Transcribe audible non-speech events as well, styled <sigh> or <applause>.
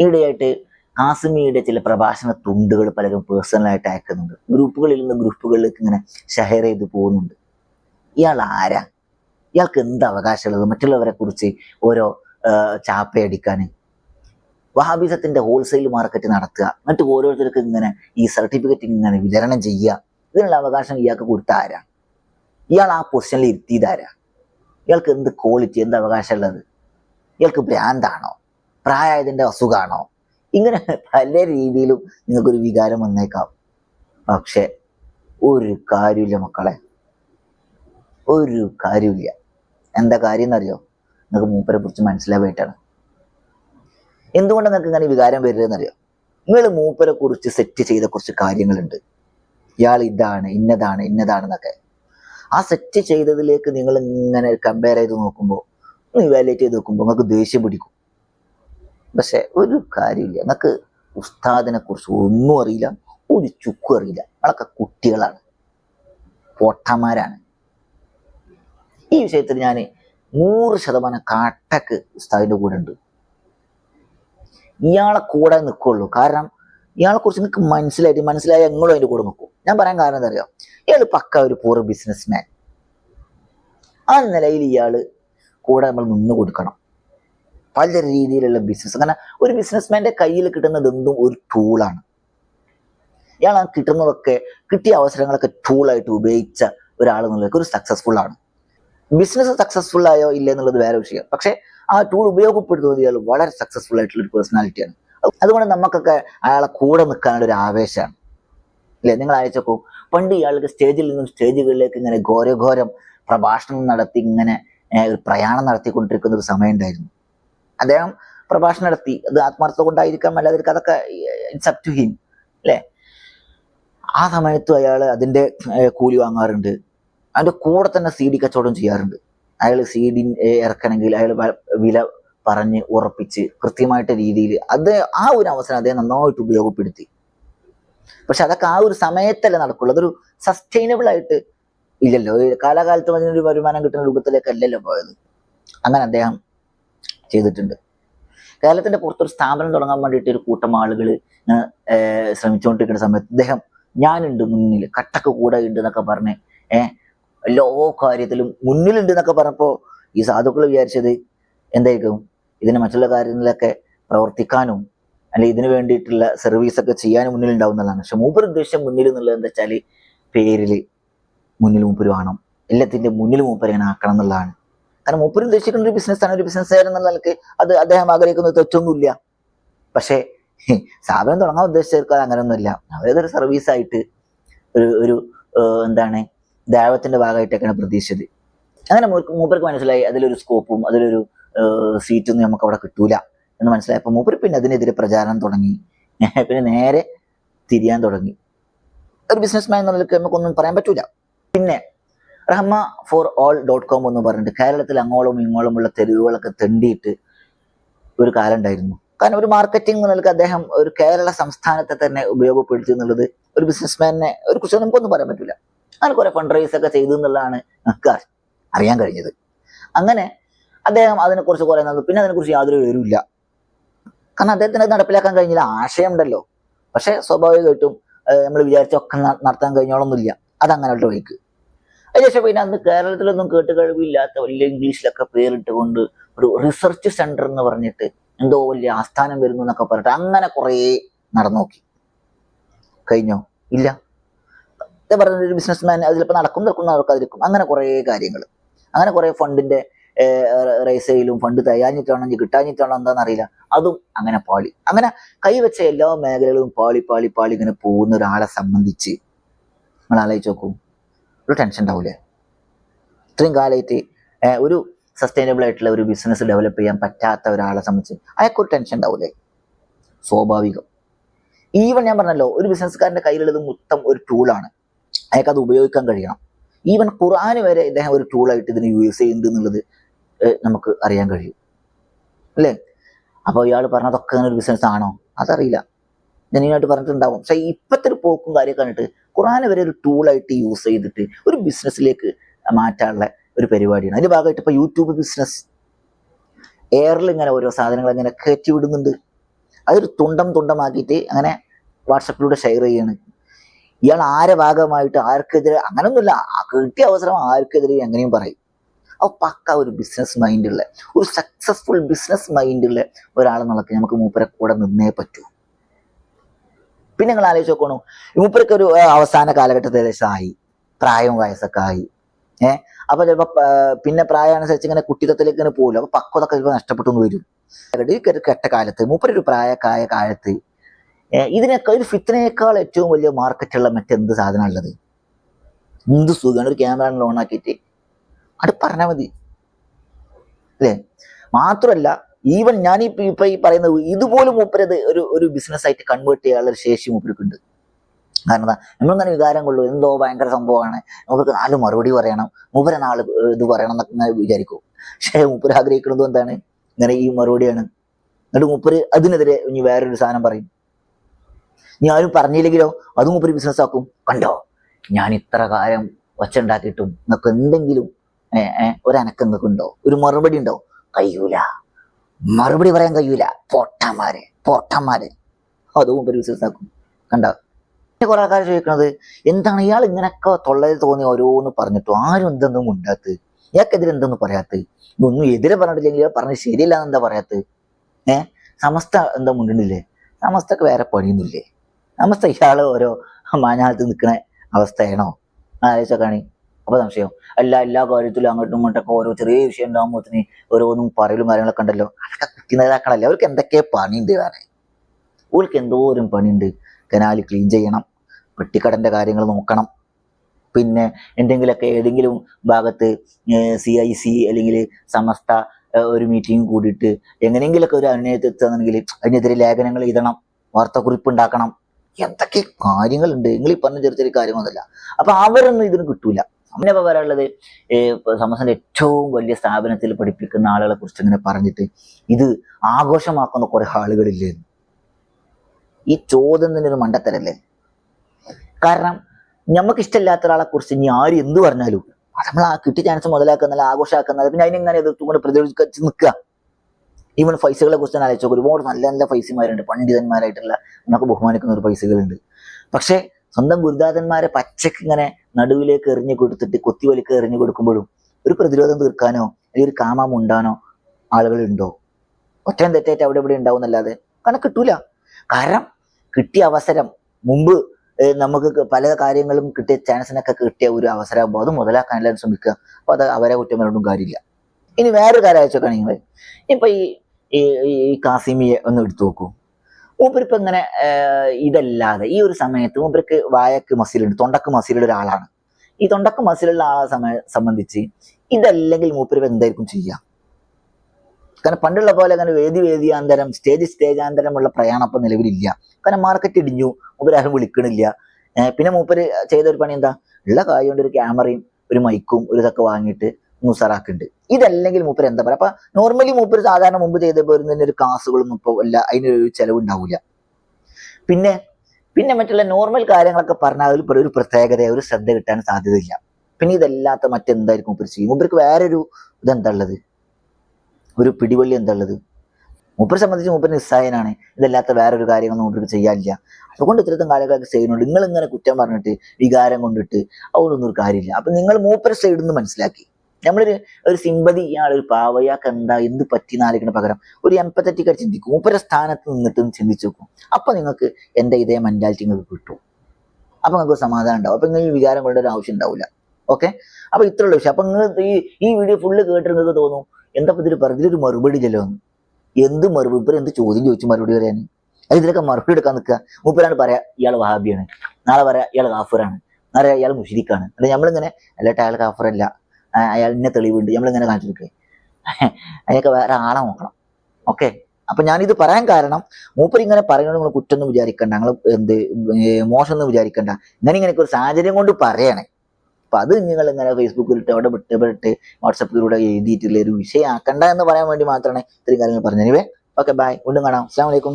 ഈയിടെയായിട്ട് കാസിമിയുടെ ചില പ്രഭാഷണ തുണ്ടുകൾ പലരും പേഴ്സണലായിട്ട് അയക്കുന്നുണ്ട്. ഗ്രൂപ്പുകളിൽ നിന്ന് ഗ്രൂപ്പുകളിലേക്ക് ഇങ്ങനെ ഷെയർ ചെയ്ത് പോകുന്നുണ്ട്. ഇയാൾ ആരാ? ഇയാൾക്ക് എന്ത് അവകാശമുള്ളത്? മറ്റുള്ളവരെ കുറിച്ച് ഓരോ ചാപ്പയടിക്കാൻ വഹാബിസത്തിന്റെ ഹോൾസെയിൽ മാർക്കറ്റ് നടത്തുക. എന്നിട്ട് ഓരോരുത്തർക്ക് ഇങ്ങനെ ഈ സർട്ടിഫിക്കറ്റ് ഇങ്ങനെ വിതരണം ചെയ്യുക. ഇതിനുള്ള അവകാശം ഇയാൾക്ക് കൊടുത്ത ആരാ? ഇയാൾ ആ പൊസിഷനിൽ ഇരുത്തിയതാരാ ഇയാൾക്ക് എന്ത് ക്വാളിറ്റി എന്ത് അവകാശമുള്ളത്? ഇയാൾക്ക് ഭ്രാന്താണോ പ്രായമായതിന്റെ അസുഖമാണോ ഇങ്ങനെ പല രീതിയിലും നിങ്ങൾക്കൊരു വികാരം വന്നേക്കാം. പക്ഷെ ഒരു കാര്യമില്ല മക്കളെ. ഒരു കാര്യമില്ല എന്താ കാര്യം എന്നറിയോ നിങ്ങൾക്ക് മൂപ്പരെ കുറിച്ച് മനസ്സിലാവായിട്ടാണ് എന്തുകൊണ്ടാണ് നിങ്ങൾക്ക് ഇങ്ങനെ വികാരം വരുന്നതെന്നറിയോ? നിങ്ങൾ മൂപ്പരെ കുറിച്ച് സെറ്റ് ചെയ്ത കുറച്ച് കാര്യങ്ങളുണ്ട്. ഇയാൾ ഇതാണ് ഇന്നതാണ് ഇന്നതാണെന്നൊക്കെ. ആ സെറ്റ് ചെയ്തതിലേക്ക് നിങ്ങൾ ഇങ്ങനെ കമ്പയർ ചെയ്ത് നോക്കുമ്പോൾ ഇവാലുവേറ്റ് ചെയ്ത് നോക്കുമ്പോൾ നിങ്ങൾക്ക് ദേഷ്യം പിടിക്കും. പക്ഷെ ഒരു കാര്യമില്ല. നിങ്ങൾക്ക് ഉസ്താദിനെ കുറിച്ച് ഒന്നും അറിയില്ല ഒരു ചുക്കും അറിയില്ല. നമ്മളൊക്കെ കുട്ടികളാണ്. പൊട്ടന്മാരാണ്. ഈ വിഷയത്തിൽ ഞാൻ നൂറ് ശതമാനം കാട്ടക്ക് ഉസ്താദിന്റെ കൂടെ ഉണ്ട്. ഇയാളെ കൂടെ നിൽക്കുള്ളൂ കാരണം ഇയാളെ കുറിച്ച് നിങ്ങൾക്ക് മനസ്സിലായിട്ട് മനസ്സിലായ എങ്ങളും അതിന്റെ കൂടെ നിൽക്കും. ഞാൻ പറയാൻ കാരണം എന്താ അറിയാം? ഇയാൾ പക്ക ഒരു പൂർ ബിസിനസ് മാൻ ആ നിലയിൽ ഇയാൾ കൂടെ നമ്മൾ നിന്ന് കൊടുക്കണം. പല രീതിയിലുള്ള ബിസിനസ് അങ്ങനെ ഒരു ബിസിനസ്മാന്റെ കയ്യിൽ കിട്ടുന്നത് എന്തും ഒരു ടൂളാണ് ഇയാൾ ആ കിട്ടുന്നതൊക്കെ കിട്ടിയ അവസരങ്ങളൊക്കെ ടൂളായിട്ട് ഉപയോഗിച്ച ഒരാൾ എന്നുള്ളത് ഒരു സക്സസ്ഫുൾ ആണ്. ബിസിനസ് സക്സസ്ഫുൾ ആയോ ഇല്ല എന്നുള്ളത് വേറെ വിഷയം. പക്ഷേ ആ ടൂൾ ഉപയോഗപ്പെടുത്തുന്നത് ഇയാൾ വളരെ സക്സസ്ഫുൾ ആയിട്ടുള്ള ഒരു പേഴ്സണാലിറ്റിയാണ് അതുകൊണ്ട് നമുക്കൊക്കെ അയാളെ കൂടെ നിൽക്കാനുള്ള ഒരു ആവേശമാണ്. ഇല്ലേ? നിങ്ങൾ അയച്ചപ്പോൾ പണ്ട് ഇയാൾക്ക് സ്റ്റേജിൽ നിന്നും സ്റ്റേജുകളിലേക്ക് ഇങ്ങനെ ഘോരഘോരം പ്രഭാഷണം നടത്തി ഇങ്ങനെ ഒരു പ്രയാണം നടത്തിക്കൊണ്ടിരിക്കുന്ന ഒരു സമയം ഉണ്ടായിരുന്നു. അദ്ദേഹം പ്രഭാഷണം നടത്തി. അത് ആത്മാർത്ഥത കൊണ്ടായിരിക്കാം അല്ലാതെ അതൊക്കെ ഇറ്റ്സ് അപ് ടു ഹിം അല്ലേ? ആ സമയത്ത് അയാൾ അതിന്റെ കൂലി വാങ്ങാറുണ്ട്. അതിന്റെ കൂടെ തന്നെ സി ഡി കച്ചവടം ചെയ്യാറുണ്ട്. അയാൾ സി ഡി ഇറക്കണമെങ്കിൽ അയാൾ വില പറഞ്ഞ് ഉറപ്പിച്ച് കൃത്യമായിട്ട് രീതിയിൽ അത് ആ ഒരു അവസരം അദ്ദേഹം നന്നായിട്ട് ഉപയോഗപ്പെടുത്തി. പക്ഷെ അതൊക്കെ ആ ഒരു സമയത്തല്ല നടക്കുള്ളൂ. അതൊരു സസ്റ്റൈനബിൾ ആയിട്ട് ഇല്ലല്ലോ. കാലാകാലത്തും അതിനൊരു വരുമാനം കിട്ടുന്ന രൂപത്തിലേക്ക് അല്ലല്ലോ പോയത്. അങ്ങനെ അദ്ദേഹം ചെയ്തിട്ടുണ്ട്. കേരളത്തിന്റെ പുറത്തൊരു സ്ഥാപനം തുടങ്ങാൻ വേണ്ടിയിട്ട് ഒരു കൂട്ടം ആളുകൾ ശ്രമിച്ചുകൊണ്ടിരിക്കുന്ന സമയത്ത് അദ്ദേഹം ഞാനുണ്ട് മുന്നിൽ കട്ടക്ക് കൂടെ ഉണ്ട് എന്നൊക്കെ പറഞ്ഞ് ഏഹ് എല്ലാ കാര്യത്തിലും മുന്നിലുണ്ട് എന്നൊക്കെ പറഞ്ഞപ്പോ ഈ സാധുക്കൾ വിചാരിച്ചത് എന്തായിരിക്കും? ഇതിന് മറ്റുള്ള കാര്യങ്ങളിലൊക്കെ പ്രവർത്തിക്കാനും അല്ലെ ഇതിനു വേണ്ടിയിട്ടുള്ള സർവീസ് ഒക്കെ ചെയ്യാനും മുന്നിൽ ഉണ്ടാവുന്നതാണ് പക്ഷെ മൂപ്പർ ഉദ്ദേശം മുന്നിൽ എന്നുള്ളത് എന്താ വെച്ചാൽ പേരിൽ മുന്നിൽ മൂപ്പര് വേണം. എല്ലാത്തിന്റെ മുന്നിൽ മൂപ്പരങ്ങനെ ആക്കണം എന്നുള്ളതാണ്. കാരണം മൂപ്പർ ഉദ്ദേശിക്കുന്ന ഒരു ബിസിനസ് ആണ് ഒരു ബിസിനസ്സുകാരൻ എന്നുള്ള നിലയ്ക്ക് അത് അദ്ദേഹം ആഗ്രഹിക്കുന്ന തെറ്റൊന്നുമില്ല. പക്ഷേ സ്ഥാപനം തുടങ്ങാൻ ഉദ്ദേശിച്ചവർക്ക് അത് അങ്ങനെയൊന്നുമില്ല. അവരതൊരു സർവീസ് ആയിട്ട് ഒരു ഒരു എന്താണ് ദൈവത്തിന്റെ ഭാഗമായിട്ടൊക്കെയാണ് പ്രതീക്ഷിച്ചത്. അങ്ങനെ മൂപ്പർക്ക് മനസ്സിലായി അതിലൊരു സ്കോപ്പും അതിലൊരു സീറ്റൊന്നും നമുക്ക് അവിടെ കിട്ടൂല എന്ന് മനസ്സിലായപ്പോൾ മൂപ്പർ പിന്നെ അതിനെതിരെ പ്രചാരണം തുടങ്ങി. <laughs> പിന്നെ നേരെ തിരിയാൻ തുടങ്ങി. ഒരു ബിസിനസ് മാൻ എന്നുള്ളത് നമുക്കൊന്നും പറയാൻ പറ്റൂല. പിന്നെ Rahma for all dot com എന്ന് പറഞ്ഞിട്ട് കേരളത്തിൽ അങ്ങോളം ഇങ്ങോളമുള്ള തെരുവുകളൊക്കെ തെണ്ടിയിട്ട് ഒരു കാലം ഉണ്ടായിരുന്നു. കാരണം ഒരു മാർക്കറ്റിംഗ് നിലയ്ക്ക് അദ്ദേഹം ഒരു കേരള സംസ്ഥാനത്തെ തന്നെ ഉപയോഗപ്പെടുത്തി എന്നുള്ളത് ഒരു ബിസിനസ്മാനെ ഒരു കുറിച്ച് നമുക്കൊന്നും പറയാൻ പറ്റില്ല അങ്ങനെ കുറെ ഫണ്ട് റൈസ് ഒക്കെ ചെയ്തു എന്നുള്ളതാണ് നമുക്ക് അറിയാൻ കഴിഞ്ഞത്. അങ്ങനെ അദ്ദേഹം അതിനെക്കുറിച്ച് കുറെ നടന്നു. പിന്നെ അതിനെക്കുറിച്ച് യാതൊരു വിവരമില്ല കാരണം അദ്ദേഹത്തിന് നടപ്പിലാക്കാൻ കഴിഞ്ഞില്ല. ആശയം ഉണ്ടല്ലോ പക്ഷെ സ്വാഭാവികമായിട്ടും നമ്മൾ വിചാരിച്ചൊക്കെ നടത്താൻ കഴിഞ്ഞോളൊന്നുമില്ല. അതങ്ങനെയുള്ള വഴിക്ക്. അതിനുശേഷം പിന്നെ അന്ന് കേരളത്തിലൊന്നും കേട്ട് കഴിവില്ലാത്ത വലിയ ഇംഗ്ലീഷിലൊക്കെ പേരിട്ടുകൊണ്ട് ഒരു റിസർച്ച് സെന്റർ എന്ന് പറഞ്ഞിട്ട് എന്തോ വലിയ ആസ്ഥാനം വരുന്നു എന്നൊക്കെ പറഞ്ഞിട്ട് അങ്ങനെ കുറേ നടന്നു നോക്കി കഴിഞ്ഞോ? ഇല്ല. പറഞ്ഞ ഒരു ബിസിനസ് മാൻ അത് ചിലപ്പോൾ നടക്കും ആൾക്കാർ നടക്കാതിരിക്കും അങ്ങനെ കുറേ കാര്യങ്ങൾ അങ്ങനെ കുറേ ഫണ്ടിന്റെ റേസ് ഫണ്ട് തയ്യാഞ്ഞിട്ടാണോ കിട്ടാഞ്ഞിട്ടാണോ എന്താണെന്ന് അറിയില്ല. അതും അങ്ങനെ പാളി. അങ്ങനെ കൈവച്ച എല്ലാ മേഖലകളും പാളി പാളി പാളി ഇങ്ങനെ പോകുന്ന ഒരാളെ സംബന്ധിച്ച് നിങ്ങൾ ആലോചിച്ച് നോക്കൂ. ഒരു ടെൻഷൻ ഉണ്ടാവില്ലേ ഇത്രയും കാലമായിട്ട് ഒരു സസ്റ്റൈനബിൾ ആയിട്ടുള്ള ഒരു ബിസിനസ് ഡെവലപ്പ് ചെയ്യാൻ പറ്റാത്ത ഒരാളെ സംബന്ധിച്ച് അയാൾക്കൊരു ടെൻഷൻ ഉണ്ടാവില്ലേ സ്വാഭാവികം. ഈവൻ ഞാൻ പറഞ്ഞല്ലോ ഒരു ബിസിനസ്സുകാരന്റെ കയ്യിലുള്ളത് മൊത്തം ഒരു ടൂളാണ് അയാൾക്ക് അത് ഉപയോഗിക്കാൻ കഴിയണം. ഈവൻ ഖുർആൻ വരെ ഇദ്ദേഹം ഒരു ടൂളായിട്ട് ഇതിനെ യൂസ് ചെയ്യുന്നുണ്ട് എന്നുള്ളത് നമുക്ക് അറിയാൻ കഴിയും. അല്ലേ? അപ്പോൾ ഇയാൾ പറഞ്ഞതൊക്കെ അങ്ങനെ ഒരു ബിസിനസ് ആണോ? അതറിയില്ല. ജനുവിനായിട്ട് പറഞ്ഞിട്ടുണ്ടാവും. പക്ഷേ ഇപ്പോഴത്തെ ഒരു പോക്കും കാര്യം കണ്ടിട്ട് ഖുറാനെ വരെ ഒരു ടൂളായിട്ട് യൂസ് ചെയ്തിട്ട് ഒരു ബിസിനസ്സിലേക്ക് മാറ്റാനുള്ള ഒരു പരിപാടിയാണ്. അതിന്റെ ഭാഗമായിട്ട് ഇപ്പോൾ യൂട്യൂബ് ബിസിനസ് എയറിൽ ഇങ്ങനെ ഓരോ സാധനങ്ങൾ ഇങ്ങനെ കയറ്റി വിടുന്നുണ്ട്. അതൊരു തുണ്ടം തുണ്ടമാക്കിയിട്ട് അങ്ങനെ വാട്സപ്പിലൂടെ ഷെയർ ചെയ്യാണ്. ഇയാൾ ആരെ ഭാഗമായിട്ട് ആർക്കെതിരെ അങ്ങനൊന്നുമില്ല. കിട്ടിയ അവസരം ആർക്കെതിരെ അങ്ങനെയും പറയും. അപ്പോൾ പക്ക ഒരു ബിസിനസ് മൈൻഡുള്ള ഒരു സക്സസ്ഫുൾ ബിസിനസ് മൈൻഡുള്ള ഒരാളെന്നുള്ളത് നമുക്ക് മൂപ്പരെ കൂടെ നിന്നേ പറ്റൂ. പിന്നെ നിങ്ങൾ ആലോചിച്ച് നോക്കണു. മൂപ്പരൊക്കെ ഒരു അവസാന കാലഘട്ടത്തിൽ ഏകദേശം ആയി. പ്രായവും വയസ്സൊക്കെ ആയി. ഏഹ് അപ്പൊ ചിലപ്പോ പിന്നെ പ്രായമനുസരിച്ച് ഇങ്ങനെ കുട്ടിത്തത്തിലേക്ക് ഇങ്ങനെ പോകില്ല അപ്പൊ പക്വതൊക്കെ ചിലപ്പോൾ നഷ്ടപ്പെട്ടു വരും. കെട്ട കാലത്ത് മൂപ്പരൊരു പ്രായക്കായ കാലത്ത് ഇതിനേക്കാൾ ഒരു ഫിത്തിനേക്കാൾ ഏറ്റവും വലിയ മാർക്കറ്റുള്ള മറ്റെന്ത് സാധനം ഉള്ളത്? എന്ത് സുഖമാണ് ഒരു ക്യാമറ ലോൺ ആക്കിയിട്ട്. അത് പറഞ്ഞാൽ മതി. അല്ലേ? മാത്രമല്ല ഈവൻ ഞാൻ ഈ ഇപ്പൊ- ഈ പറയുന്നത് ഇതുപോലും മൂപ്പരത് ഒരു ഒരു ബിസിനസ് ആയിട്ട് കൺവേർട്ട് ചെയ്യാനുള്ള ശേഷി മൂപ്പർക്കുണ്ട്. കാരണം എന്താ? നമ്മളിങ്ങനെ വികാരം കൊള്ളു എന്തോ ഭയങ്കര സംഭവമാണ്. നമുക്ക് നാല് മറുപടി പറയണം. മൂപ്പര നാല് ഇത് പറയണം എന്നൊക്കെ ഇങ്ങനെ വിചാരിക്കും. പക്ഷേ മൂപ്പര് ആഗ്രഹിക്കുന്നതും എന്താണ്? ഇങ്ങനെ ഈ മറുപടിയാണ്. എന്നിട്ട് മൂപ്പര് അതിനെതിരെ ഇനി വേറൊരു സാധനം പറയും. ഇനി ആരും പറഞ്ഞില്ലെങ്കിലോ അത് മൂപ്പര് ബിസിനസ് ആക്കും. കണ്ടോ? ഞാൻ ഇത്ര കാലം ഒച്ചുണ്ടാക്കിയിട്ടും എന്നൊക്കെ എന്തെങ്കിലും ഒരു ഉണ്ടോ? ഒരു മറുപടി ഉണ്ടോ? കഴിയൂല. മറുപടി പറയാൻ കഴിയൂല. പൊട്ടന്മാര് പൊട്ടന്മാര്. അതും ബിസിനസ് ആക്കും കണ്ടോ? പിന്നെ കുറെ ആൾക്കാർ ചോദിക്കുന്നത് എന്താണ് ഇയാൾ ഇങ്ങനെയൊക്കെ തൊള്ളയിൽ തോന്നി ഓരോന്ന് പറഞ്ഞിട്ടു ആരും എന്തെന്നും ഉണ്ടാത്ത് ഇയാൾക്കെതിരെ എന്തെന്ന് പറയാത്ത ഒന്നും എതിരെ പറഞ്ഞിട്ടില്ലെങ്കിൽ ഇയാൾ പറഞ്ഞ് ശരിയല്ല എന്താ പറയാത്ത? ഏ? സമസ്ത എന്താ മുണ്ടില്ലേ സമസ്തക്ക് വേറെ പണിയൊന്നുമില്ലേ? സമസ്ത ഇയാൾ ഓരോ മാഞ്ഞാലത്ത് നിൽക്കുന്ന അവസ്ഥയാണോ? ആലോചിച്ചൊക്കെയാണ് അപ്പൊ സംശയം. അല്ല എല്ലാ കാര്യത്തിലും അങ്ങോട്ടും ഇങ്ങോട്ടൊക്കെ ഓരോ ചെറിയ വിഷയം ഉണ്ടാകുമ്പോത്തിന് ഓരോന്നും പറയലും കാര്യങ്ങളൊക്കെ ഉണ്ടല്ലോ. അതൊക്കെ നേതാക്കളല്ലേ? അവർക്ക് എന്തൊക്കെ പണിയുണ്ട് വേറെ? ഓൾക്ക് എന്തോരം പണിയുണ്ട്? കനാല് ക്ലീൻ ചെയ്യണം പെട്ടിക്കടന്റെ കാര്യങ്ങൾ നോക്കണം. പിന്നെ എന്തെങ്കിലുമൊക്കെ ഏതെങ്കിലും ഭാഗത്ത് സി ഐ സി അല്ലെങ്കിൽ സമസ്ത ഒരു മീറ്റിംഗ് കൂടിയിട്ട് എങ്ങനെയെങ്കിലൊക്കെ ഒരു അന്വയത്തിൽ എത്തുകയാണെങ്കിൽ അതിനെതിരെ ലേഖനങ്ങൾ എഴുതണം വാർത്താക്കുറിപ്പ് ഉണ്ടാക്കണം. എന്തൊക്കെ കാര്യങ്ങളുണ്ട്? നിങ്ങൾ ഈ പറഞ്ഞ ചെറിയ ചെറിയ കാര്യമൊന്നുമല്ല അപ്പൊ അവരൊന്നും ഇതിന് കിട്ടൂല. അങ്ങനെ ഇപ്പോൾ പറയാനുള്ളത് ഏറ്റവും വലിയ സ്ഥാപനത്തിൽ പഠിപ്പിക്കുന്ന ആളുകളെ കുറിച്ച് ഇങ്ങനെ പറഞ്ഞിട്ട് ഇത് ആഘോഷമാക്കുന്ന കുറെ ആളുകളില്ലേ? ഈ ചോദ്യം തന്നെ ഒരു മണ്ടത്തരല്ലേ? കാരണം നമുക്ക് ഇഷ്ടമില്ലാത്ത ഒരാളെ കുറിച്ച് ഇനി ആര് എന്ത് പറഞ്ഞാലും അത് നമ്മൾ ആ കിട്ടിയ ചാൻസ് മുതലാക്കുന്നത് ആഘോഷമാക്കുന്നത് പിന്നെ അതിനെങ്ങനെ എതിർത്തുകൊണ്ട് പ്രതിരോധിച്ച് നിൽക്കുക? ഈവൻ പൈസകളെ കുറിച്ച് തന്നെ ആലോചിച്ചു ഒരുപാട് നല്ല നല്ല പൈസമാരുണ്ട് പണ്ഡിതന്മാരായിട്ടുള്ള നമുക്ക് ബഹുമാനിക്കുന്ന ഒരു പൈസകളുണ്ട്. പക്ഷേ സ്വന്തം ഗുരുദാതന്മാരെ പച്ചക്ക് ഇങ്ങനെ നടുവിലേക്ക് എറിഞ്ഞു കൊടുത്തിട്ട് കൊത്തിവലിക്ക് എറിഞ്ഞു കൊടുക്കുമ്പോഴും ഒരു പ്രതിരോധം തീർക്കാനോ അല്ലെങ്കിൽ ഒരു കാമം ഉണ്ടാനോ ആളുകളുണ്ടോ? ഒറ്റയും തെറ്റായിട്ട് അവിടെ ഇവിടെ ഉണ്ടാവും എന്നല്ലാതെ കാരണം കിട്ടൂല. കാരണം കിട്ടിയ അവസരം മുമ്പ് നമുക്ക് പല കാര്യങ്ങളും കിട്ടിയ ചാൻസിനൊക്കെ കിട്ടിയ ഒരു അവസരമാകുമ്പോൾ അത് മുതലാക്കാനെല്ലാം ശ്രമിക്കുക. അപ്പോൾ അത് അവരെ കുറ്റം പറഞ്ഞിട്ടും കാര്യമില്ല. ഇനി വേറൊരു കാര്യം അയച്ചൊക്കെ നിങ്ങൾ ഇപ്പൊ ഈ- ഈ കാസിമിയെ ഒന്ന് എടുത്തു നോക്കൂ. മൂപ്പരിപ്പോ ഇങ്ങനെ ഇതല്ലാതെ ഈ ഒരു സമയത്ത് മൂപ്പർക്ക് വായക്ക് മസിലുണ്ട് തൊണ്ടക്ക് മസിലുള്ള ഒരാളാണ്. ഈ തൊണ്ടക്ക് മസിലുള്ള ആളെ സമയ സംബന്ധിച്ച് ഇതല്ലെങ്കിൽ മൂപ്പരിപ്പ് എന്തായിരിക്കും ചെയ്യുക കാരണം പണ്ടുള്ള പോലെ അങ്ങനെ വേദി വേദിയാന്തരം സ്റ്റേജ് സ്റ്റേജാന്തരമുള്ള പ്രയാണം അപ്പം നിലവിലില്ല. കാരണം മാർക്കറ്റ് ഇടിഞ്ഞു മൂപ്പര് ആരും വിളിക്കണില്ല. പിന്നെ മൂപ്പര് ചെയ്ത ഒരു പണി എന്താ? ഉള്ള കാര്യം കൊണ്ട് ഒരു ക്യാമറയും ഒരു മൈക്കും ഒരു ഇതൊക്കെ വാങ്ങിയിട്ട് മുസറാക്കുന്നുണ്ട് ഇതല്ലെങ്കിൽ മൂപ്പർ എന്താ പറയുക അപ്പൊ നോർമലി മൂപ്പർ സാധാരണ മുമ്പ് ചെയ്ത പോരുന്നതിന് ഒരു കാസുകളൊന്നും ഇപ്പോൾ അല്ല അതിനൊരു ചെലവ് ഉണ്ടാവില്ല പിന്നെ പിന്നെ മറ്റുള്ള നോർമൽ കാര്യങ്ങളൊക്കെ പറഞ്ഞാൽ അതിൽ ഒരു പ്രത്യേകത ഒരു ശ്രദ്ധ കിട്ടാൻ സാധ്യതയില്ല. പിന്നെ ഇതല്ലാത്ത മറ്റെന്തായിരിക്കും മൂപ്പർ ചെയ്യും മൂപ്പർക്ക് വേറൊരു ഇതെന്താള്ളത് ഒരു പിടിവള്ളി എന്താ ഉള്ളത്? മൂപ്പരെ സംബന്ധിച്ച് മൂപ്പർ നിസ്സായനാണ്. ഇതല്ലാത്ത വേറൊരു കാര്യങ്ങളൊന്നും മൂപ്പർക്ക് ചെയ്യാനില്ല. അതുകൊണ്ട് ഇത്തരത്തും കാര്യങ്ങളൊക്കെ ചെയ്യുന്നുണ്ട്. നിങ്ങൾ ഇങ്ങനെ കുറ്റം പറഞ്ഞിട്ട് വികാരം കൊണ്ടിട്ട് അതുകൊണ്ടൊന്നും ഒരു കാര്യമില്ല. അപ്പൊ നിങ്ങൾ മൂപ്പര സൈഡിൽ നിന്ന് മനസ്സിലാക്കി. നമ്മളൊരു ഒരു സിമ്പതി ഇയാൾ ഒരു പാവയാക്ക് എന്താ എന്ത് പറ്റി നാലിക്കണ പകരം ഒരു എംപത്തറ്റിക് ആയിട്ട് ചിന്തിക്കും. മൂപ്പര സ്ഥാനത്ത് നിന്നിട്ട് ചിന്തിച്ചു നോക്കും. അപ്പൊ നിങ്ങൾക്ക് എന്റെ ഇതേ മെന്റാലിറ്റി നിങ്ങൾക്ക് കിട്ടും. അപ്പൊ നിങ്ങൾക്ക് സമാധാനം ഉണ്ടാവും. അപ്പൊ നിങ്ങൾ ഈ വികാരം കൊണ്ടൊരു ആവശ്യം ഉണ്ടാവില്ല ഓക്കെ അപ്പൊ ഇത്രയുള്ള വിഷയം. അപ്പൊ നിങ്ങൾ ഈ ഈ വീഡിയോ ഫുള്ള് കേട്ട് നിങ്ങൾക്ക് തോന്നും എന്താ ഇതിൽ പറഞ്ഞ ഒരു മറുപടി ഇല്ലല്ലോ എന്ത് മറുപടി? ഇപ്പൊ എന്ത് ചോദ്യം ചോദിച്ചു മറുപടി പറയാൻ അത് ഇതിലൊക്കെ മറുപടി എടുക്കാൻ നിൽക്കുക. മൂപ്പരാണ് പറയാ ഇയാൾ വഹാബിയാണ്. നാളെ പറയാ ഇയാൾ കാഫറാണ്. നാളെ ഇയാൾ മുഷിരിക്കാണ്. അല്ലെ നമ്മളിങ്ങനെ അല്ലാട്ട് അയാൾ കാഫറല്ല. അയാൾ ഇന്ന തെളിവുണ്ട്. നമ്മളിങ്ങനെ കാണിച്ചിരിക്കുക <laughs> അതിനൊക്കെ വേറെ ആളെ നോക്കണം. ഓക്കെ അപ്പൊ ഇത് പറയാൻ കാരണം മൂപ്പർ ഇങ്ങനെ പറയുന്നത് നിങ്ങൾ കുറ്റൊന്നും വിചാരിക്കണ്ട. നിങ്ങൾ എന്ത് മോശം ഒന്നും വിചാരിക്കണ്ട. ഇങ്ങനെ ഇങ്ങനെ ഒരു സാഹചര്യം കൊണ്ട് പറയണേ. അപ്പൊ അത് നിങ്ങൾ ഇങ്ങനെ ഫേസ്ബുക്കിലിട്ട് അവിടെ വിട്ട് വിട്ട് വാട്സപ്പിലൂടെ എഴുതിയിട്ടുള്ള ഒരു വിഷയമാക്കണ്ട എന്ന് പറയാൻ വേണ്ടി മാത്രമാണ് ഇത്രയും കാര്യങ്ങൾ പറഞ്ഞു എനിവേ ഓക്കെ ബൈ വീണ്ടും കാണാം. അസ്സാം വലൈക്കും